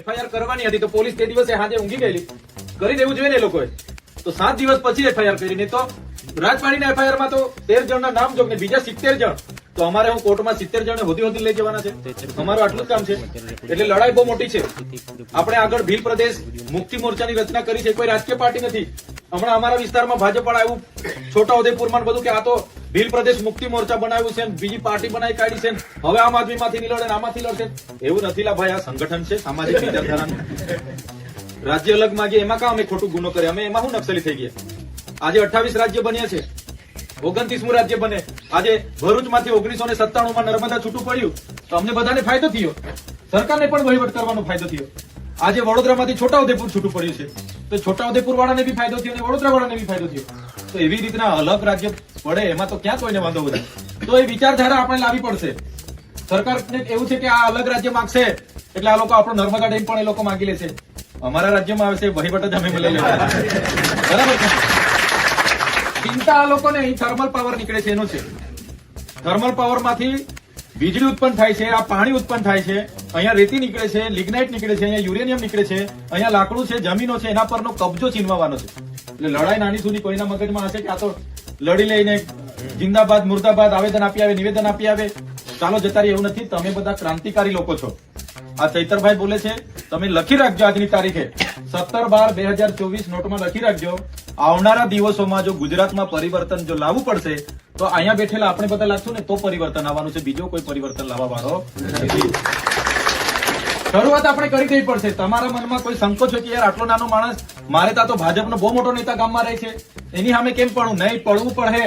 FIR કરવાની હતી તો પોલીસ તે દિવસે હાજે ઊંઘી ગયેલી. કરી દેવું જોઈએ ને લોકોએ. તો સાત દિવસ પછી એફઆઈઆર કરી. નહીં તો રાજપાડીના એફઆઈઆરમાં તો તેર જણના નામ જોગ ને બીજા સિત્તેર જણ. તો અમારે હું કોર્ટમાં સિત્તેર જણ હોદી હોદી લઈ જવાના છે. અમારું આટલું જ કામ છે. એટલે લડાઈ બહુ મોટી છે. આપણે આગળ ભીલ પ્રદેશ મુક્તિ મોરચાની રચના કરી છે. કોઈ રાજકીય પાર્ટી નથી. હમણાં અમારા વિસ્તારમાં ભાજપ વાળા છોટા ઉદેપુરમાં બધું કે આ તો ભીલ પ્રદેશ મુક્તિ મોરચા બનાવ્યું છે બીજી પાર્ટી બનાવી કાઢી છે હવે આમ આદમી માંથી નહીં લડે આમાંથી લડશે. એવું નથી લા ભાઈ, આ સંગઠન છે, સામાજિક વિચારધારાનું. રાજ્ય અલગ માંગીએ એમાં કાં અમે ખોટું ગુનો કરે અમે એમાં શું નક્સલી થઈ ગયા? આજે અઠ્ઠાવીસ રાજ્ય બન્યા છે. ઓગણત્રીસમું રાજ્ય બને. આજે ભરૂચમાંથી ઓગણીસો ને સત્તાણું નર્મદા છૂટું પડ્યું, તો અમને બધાને ફાયદો થયો. સરકારને પણ વહીવટ કરવાનો ફાયદો થયો. આજે વડોદરામાંથી છોટાઉદેપુર છૂટું પડ્યું છે. તો છોટાઉદેપુર વાળાને બી ફાયદો થયો અને વડોદરા વાળાને બી ફાયદો થયો. તો એવી રીતના અલગ રાજ્ય પડે, એમાં તો ક્યાં કોઈને વાંધો બધા તો એ વિચારધારા આપણે લાવી પડશે. સરકારને એવું છે કે આ અલગ રાજ્ય માંગશે, એટલે આ લોકો આપણો નર્મદા ડેમ પણ એ લોકો માંગી લેશે. અમારા રાજ્યમાં આવશે, વહીવટ જ અમે બરાબર છે? ચિંતા આ લોકોને, અહીં થર્મલ પાવર નીકળે છે, એનું છે. થર્મલ પાવરમાંથી વીજળી ઉત્પન્ન થાય છે, આ પાણી ઉત્પન્ન થાય છે, અહીંયા રેતી નીકળે છે લિગ્નાઇટ નીકળે છે, અહીંયા યુરેનિયમ નીકળે છે, અહીંયા લાકડું છે, જમીનો છે, એના પરનો કબજો છીનવાનો છે. એટલે લડાઈ નાની સુધી કોઈના મગજમાં હશે કે આ તો લડી લઈને જિંદાબાદ, મુર્દાબાદ આવેદન આપી આવે, નિવેદન આપી આવે. ચાલો જતા એવું નથી. તમે બધા ક્રાંતિકારી લોકો છો. આ ચૈતરભાઈ બોલે છે, તમે લખી રાખજો આજની તારીખે. સત્તર બાર બે હજાર ચોવીસ નોટમાં લખી રાખજો. આવનારા દિવસોમાં જો ગુજરાતમાં પરિવર્તન જો લાવવું પડશે, તો અહીંયા બેઠેલા આપણે બધા લાગશું ને, તો પરિવર્તન આવવાનું છે. બીજો કોઈ પરિવર્તન લાવવા વાળો નથી. શરૂઆત આપણે કરી દેવી પડશે. તમારા મનમાં કોઈ સંકોચ હોય કે યાર, આટલો નાનો માણસ, મારે ત્યાં તો ભાજપનો બહુ મોટો નેતા ગામમાં રહે છે. એની સામે કેમ પડવું? નહીં, પડવું પડે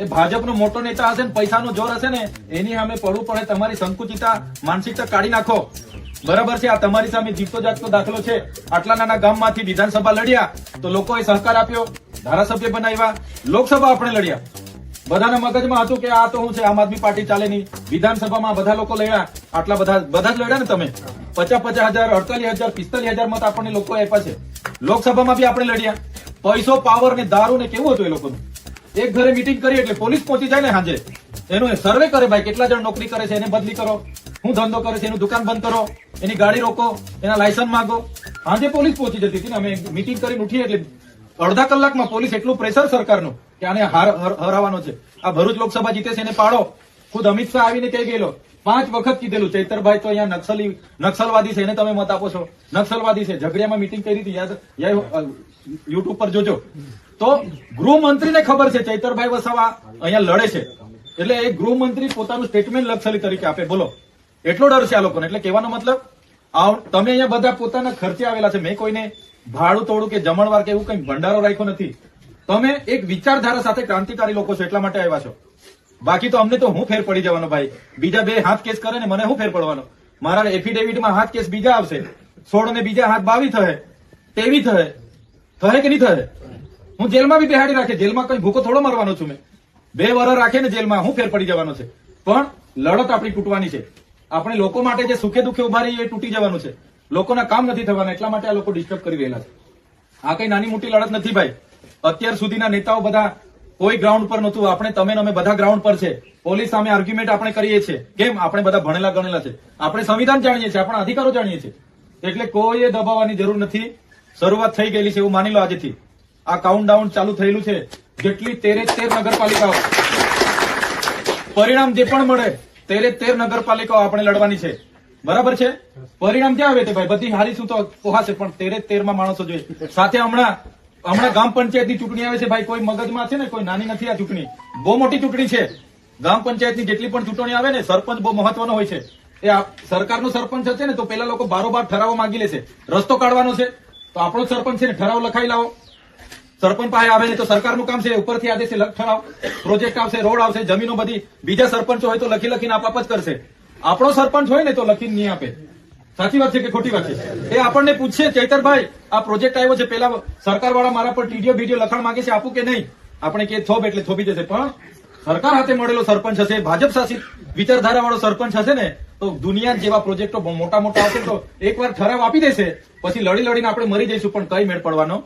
એ ભાજપનો મોટો નેતા હશે ને, પૈસાનો જોર હશે ને, એની સામે પડવું પડે, તમારી સંકુચિતા, માનસિકતા કાઢી નાખો. બરાબર છે, આ તમારી સામે જીતતો જાગતો દાખલો છે. આટલા નાના ગામમાંથી વિધાનસભા લડ્યા, તો લોકોએ સહકાર આપ્યો, ધારાસભ્ય બનાવ્યા, લોકસભા આપણે લડ્યા. બધાના મગજમાં હતું કે આ તો હું છે, આમ આદમી પાર્ટી ચાલે નહીં. વિધાનસભામાં બધા લોકો લડ્યા, આટલા બધા બધા જ લડ્યા ને તમે. પચાસ પચાસ હજાર, અડતાલીસ હજાર, પિસ્તાલીસ હજાર મત આપણને લોકો આપ્યા છે. લોકસભામાં બી આપણે લડ્યા. પૈસો પાવર ને, દારૂ ને કેવું હતું એ લોકોનું? એક ઘરે મીટિંગ કરી એટલે પોલીસ પહોંચી જાય ને સાંજે એનું સર્વે કરે ભાઈ, કેટલા જણ નોકરી કરે છે, એને બદલી કરો. હું ધંધો કરે છે, એનું દુકાન બંધ કરો. એની ગાડી રોકો, એના લાયસન્સ માંગો. સાંજે પોલીસ પહોંચી જતી હતી ને અમે મીટિંગ કરીને ઉઠીએ એટલે અડધા કલાકમાં પોલીસ એટલું પ્રેશર સરકારનું કે આને હાર હર- હરાવવાનો છે. આ ભરૂચ લોકસભા જીતે છે, એને પાડો. ખુદ અમિત શાહ આવીને કહી ગયેલો? પાંચ વખત કીધેલું, ચૈતરભાઈ તો અહીંયા નક્સલી, નક્સલવાદી છે, એને તમે મત આપો છો. નક્સલવાદી છે. ઝઘડિયામાં મીટિંગ કરી હતી યુટ્યુબ પર જોજો. તો ગૃહમંત્રીને ખબર છે, ચૈતરભાઈ વસાવા અહીંયા લડે છે. એટલે એ ગૃહમંત્રી પોતાનું સ્ટેટમેન્ટ નક્સલી તરીકે આપે. બોલો. એટલો ડર છે આ લોકોને. એટલે કહેવાનો મતલબ તમે અહીંયા બધા પોતાના ખર્ચે આવેલા છે. મેં કોઈને ભાડું, તોડું કે જમણવાર કે એવું કઈ ભંડારો રાખ્યો નથી. તમે એક વિચારધારા સાથે ક્રાંતિકારી લોકો છો, એટલા માટે આવ્યા છો. બાકી તો અમને તો હું ફેર પડી જવાનો ભાઈ. બીજા બે હાથ કેસ કરે ને મને હું ફેર પડવાનો? મારા એફિડેવિટમાં હાથ કેસ બીજા આવશે. સોળ ને બીજા હાથ બાવી થશે તેવી થશે થશે કે નહીં થશે હું જેલમાં બી બેહાડી રાખે. જેલમાં કઈ ભૂકો થોડો મરવાનો છું મેં. બે વર રાખે ને જેલમાં હું ફેર પડી જવાનો છે. પણ લડત આપણી તૂટવાની છે. આપણે લોકો માટે જે સુખે દુખે ઊભા રહીએ એ તૂટી જવાનું છે. લોકોના કામ નથી થવાના. એટલા માટે આ લોકો ડિસ્ટર્બ કરી રહેલા છે. આ કઈ નાની મોટી લડત નથી ભાઈ. અત્યાર સુધીના નેતાઓ બધા કોઈ ગ્રાઉન્ડ પર નતું આપણે, તમે અમે બધા ગ્રાઉન્ડ પર છે. પોલીસ સામે આર્ગ્યુમેન્ટ આપણે કરીએ છીએ. કેમ? આપણે બધા ભણેલા ગણેલા છે. આપણે સંવિધાન જાણીએ છીએ. આપણા અધિકારો જાણીએ છીએ. એટલે કોઈએ દબાવવાની જરૂર નથી. શરૂઆત થઈ ગયેલી છે એવું માની લો આજથી. આ કાઉન્ટ ડાઉન ચાલુ થયેલું છે. જેટલી તેરે તેર નગરપાલિકાઓ. પરિણામ જે પણ મળે તેરે તેર નગરપાલિકાઓ આપણે લડવાની છે. બરાબર છે? પરિણામ ક્યાં આવે તે ભાઈ? બધી હારી શું તો કોહાશે પણ તેરે તેરમાં માણસો જોઈએ. સાથે હમણાં હમણાં પંચાયત પંચાયતની ચૂંટણી આવે છે ભાઈ, કોઈ મગજમાં છે ને, કોઈ નાની નથી આ ચૂંટણી. બહુ મોટી ચૂંટણી છે. ગ્રામ પંચાયતની જેટલી પણ ચૂંટણી આવે ને, સરપંચ બહુ મહત્વનો હોય છે. એ સરકારનો સરપંચ હશે ને, તો પેલા લોકો બારોબાર ઠરાવો માંગી લેશે. રસ્તો કાઢવાનો છે. તો આપણો સરપંચ છે ને, ઠરાવ લખાઈ લાવો. સરપંચ પાસે આવે ને, તો સરકારનું કામ છે, ઉપરથી આદેશ લખ ઠરાવ. પ્રોજેક્ટ આવશે, રોડ આવશે, જમીનો બધી. બીજા સરપંચો હોય તો લખી લખીને આપ જ કરશે. આપણો સરપંચ હોય ને, તો લખીને નહીં આપે. સાચી વાત છે કે ખોટી વાત છે? એ આપણને પૂછશે ચૈતરભાઈ, આ પ્રોજેક્ટ આવ્યો છે, પેલા સરકાર વાળા મારા પર ટીડીઓ, બીડીઓ લખાણ માંગે છે, આપું કે નહીં? આપણે કે થોપ એટલે થોપી જશે, પણ સરકાર હાથે મળેલો સરપંચ હશે, ભાજપ શાસિત વિચારધારા વાળો સરપંચ હશે ને, તો દુનિયા જેવા પ્રોજેક્ટો મોટા મોટા આવશે, તો એકવાર ઠરાવ આપી દેશે, પછી લડી લડીને આપણે મરી જઈશું, પણ કઈ મેળ પડવાનો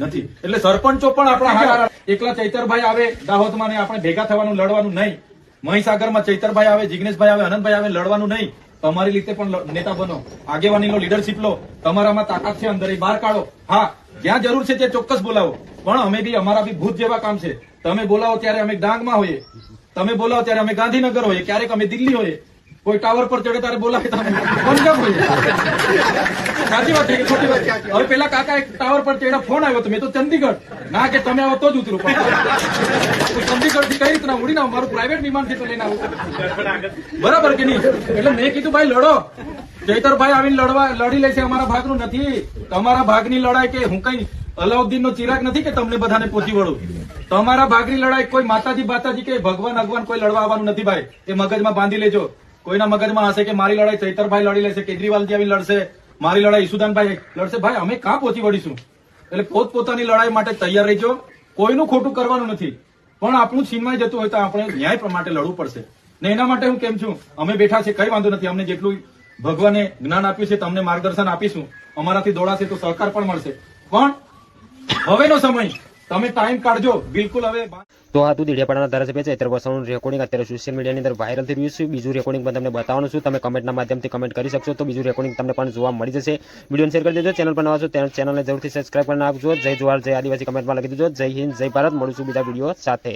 નથી. એટલે સરપંચો પણ આપણા એકલા ચૈતરભાઈ આવે, દાહોદમાં ને આપણે ભેગા થવાનું, લડવાનું નહીં. મહીસાગરમાં ચૈતરભાઈ આવે, જિગ્નેશભાઈ આવે, અનંતભાઈ આવે, લડવાનું નહીં. તમારી રીતે પણ નેતા બનો. આગેવાની લો લીડરશીપ લો. તમારામાં તાકાત છે અંદર એ બહાર કાઢો. હા, જ્યાં જરૂર છે તે ચોક્કસ બોલાવો. પણ અમે બી અમારા બી ભૂત જેવા કામ છે. તમે બોલાવો ત્યારે અમે ડાંગમાં હોઈએ. તમે બોલાવો ત્યારે અમે ગાંધીનગર હોઈએ. ક્યારેક અમે દિલ્હી હોઈએ. કોઈ ટાવર પર ચડે તારે બોલાવે અમે પંજાબ હોઈએ સાચી વાત છે ખોટી વાત હવે પેલા કાકા એક ટાવર પર ચડ્યા, ફોન આવ્યો તો મેં તો ચંદીગઢ. ના કે તમે આવો તો જ ઉતરું ચંદીગઢથી કઈ રીતના ઉડીને? મારું પ્રાઇવેટ વિમાનથી તો લઈને આવું. બરાબર કે નહીં? એટલે મેં કીધું, ભાઈ, લડો. ચૈતરભાઈ આવીને લડવા લડી લેશે અમારા ભાગનું નથી. તમારા ભાગની લડાઈ કે હું કઈ અલાઉદ્દીન નો ચિરાગ નથી કે તમને બધાને પહોંચી વળું? તમારા ભાગની લડાઈ કોઈ માતાજી બાતાજી કે ભગવાન ભગવાન કોઈ લડવા આવવાનું નથી, ભાઈ. એ મગજમાં બાંધી લેજો. કોઈના મગજમાં હશે કે મારી લડાઈ ચૈતરભાઈ લડી લેશે, કેજરીવાલ આવી લડશે, મારી લડાઈ ઈસુદાનભાઈ લડશે. ભાઈ, અમે કાં પહોંચી વળીશું? એટલે પોતપોતાની લડાઈ માટે તૈયાર રહેજો. કોઈનું ખોટું કરવાનું નથી. પણ આપણું છીનવાઈ જતું હોય તો આપણે ન્યાય માટે લડવું પડશે. ને એના માટે હું કેમ છું? અમે બેઠા છે કઈ વાંધો નથી. અમને જેટલું ભગવાને જ્ઞાન આપ્યું છે, તમને માર્ગદર્શન આપીશું. અમારાથી દોડાશે તો સહકાર પણ મળશે. પણ હવેનો સમય તમે ટાઈમ કાઢજો. બિલકુલ હવે તો આ તું દીડિયાપાડાના ધારાસભ્ય ચૈત્ર વસાવાનું રેકોર્ડિંગ અત્યારે સોશિયલ મીડિયાની અંદર વાયરલ થઈ રહ્યું છે. બીજું રેકોર્ડિંગ પણ તમને બતાવવાનું છું. તમે કમેન્ટના માધ્યમથી કમેન્ટ કરી શકશો. તો બીજું રેકોર્ડિંગ તમને પણ જોવા મળી જશે. વીડિયો શેર કરી દેજો. ચેનલ પર નવા છો ચેનલને જરૂરથી સબસ્ક્રાઈબ કરી નાખજો. જય જવાહર, જય આદિવાસી. કમેન્ટમાં લખી દેજો. જય હિન્દ, જય ભારત. મળીશું બીજા વીડિયો સાથે.